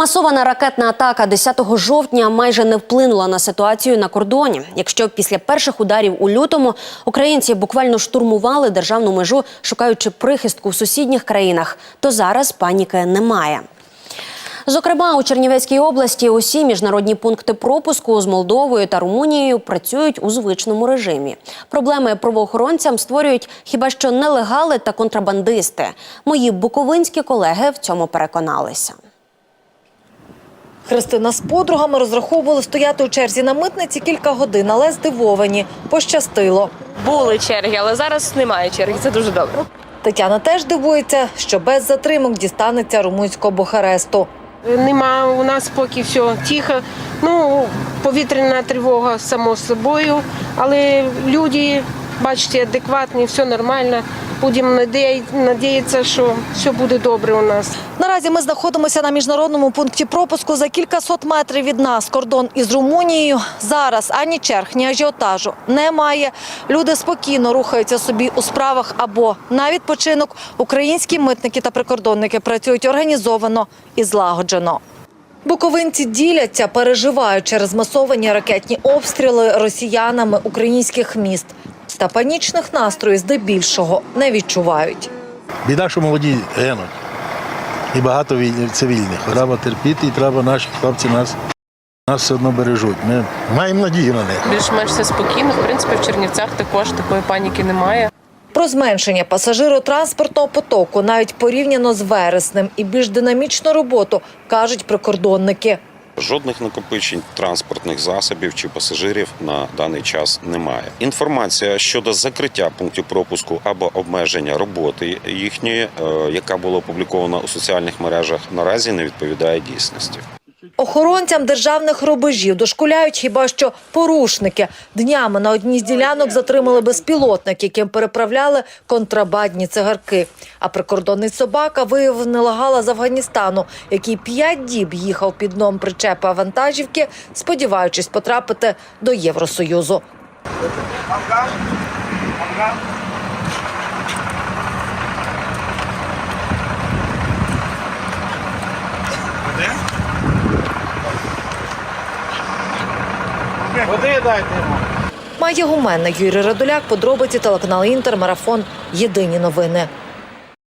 Масована ракетна атака 10 жовтня майже не вплинула на ситуацію на кордоні. Якщо після перших ударів у лютому українці буквально штурмували державну межу, шукаючи прихистку в сусідніх країнах, то зараз паніки немає. Зокрема, у Чернівецькій області усі міжнародні пункти пропуску з Молдовою та Румунією працюють у звичному режимі. Проблеми правоохоронцям створюють хіба що нелегали та контрабандисти. Мої буковинські колеги в цьому переконалися. Христина з подругами розраховували стояти у черзі на митниці кілька годин, але здивовані. Пощастило. Були черги, але зараз немає черги. Це дуже добре. Тетяна теж дивується, що без затримок дістанеться румунського Бухаресту. Нема у нас поки все тихо. Ну, повітряна тривога само собою, але люди, бачите, адекватні, все нормально. Будемо надіятися, що все буде добре у нас. Наразі ми знаходимося на міжнародному пункті пропуску за кількасот метрів від нас. Кордон із Румунією. Зараз ані черг, ні ажіотажу немає. Люди спокійно рухаються собі у справах або на відпочинок. Українські митники та прикордонники працюють організовано і злагоджено. Буковинці діляться, переживають через масовані ракетні обстріли росіянами українських міст. Та панічних настроїв здебільшого не відчувають. Біда, що молоді гинуть. І багато віль- цивільних. Треба терпіти і треба наші хлопці нас, нас все одно бережуть. Ми маємо надію на них. Більш-менш все спокійно. В принципі, в Чернівцях також такої паніки немає. Про зменшення пасажиротранспортного потоку навіть порівняно з вереснем і більш динамічну роботу кажуть прикордонники. Жодних накопичень транспортних засобів чи пасажирів на даний час немає. Інформація щодо закриття пунктів пропуску або обмеження роботи їхньої, е, яка була опублікована у соціальних мережах, наразі не відповідає дійсності. Охоронцям державних рубежів дошкуляють хіба що порушники. Днями на одній з ділянок затримали безпілотник, яким переправляли контрабандні цигарки. А прикордонний собака виявив нелегала з Афганістану, який п'ять діб їхав під дном причепа вантажівки, сподіваючись потрапити до Євросоюзу. Має гуменна Юрій Радуляк, подробиці телеканал Інтер, марафон. Єдині новини.